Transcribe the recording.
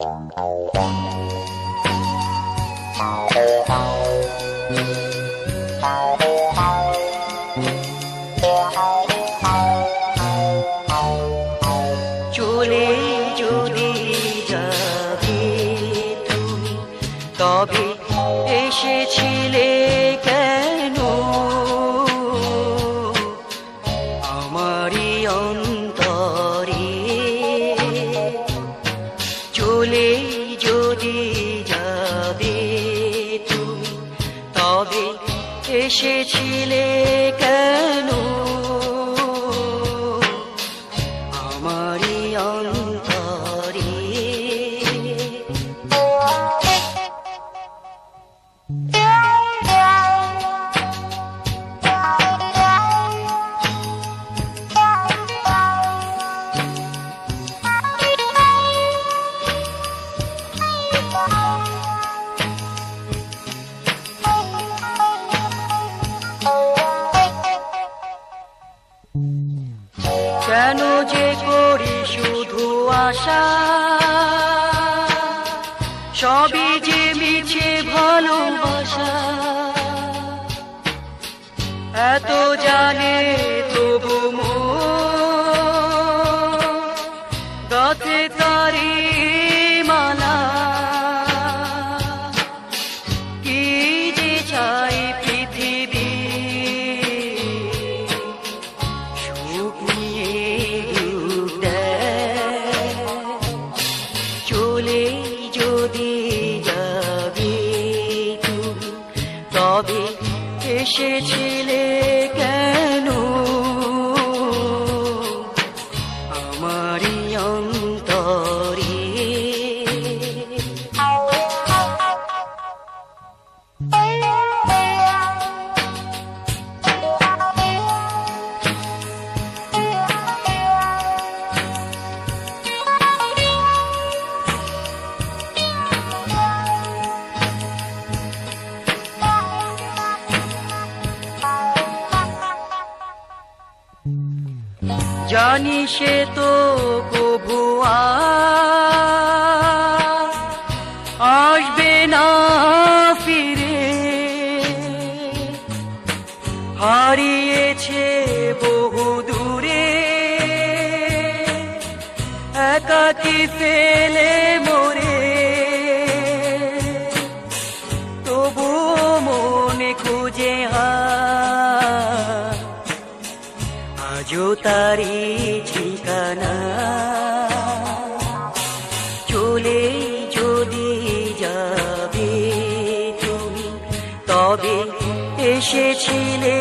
চলে যদি যাবে তুমি তবে এসেছিলে চলে যদি যাবে তুমি তবে এসেছিলে কেন? কেন যে করি শুধু আশা সবই যে মিছে ভালোবাসা। এত জানে তবু গাছে তারি যদি যাবে তুমি তবে এসেছিলে কেন? আমারই অন্তরে। জানি সে তো কবু আসবে না ফিরে। হারিয়েছে বহু দূরে একাকি ফেলে মোরে? তবু মনে খুঁজে হায় আজও তারি ঠিকানা চলে যদি যাবে তুমি তবে এসেছিলে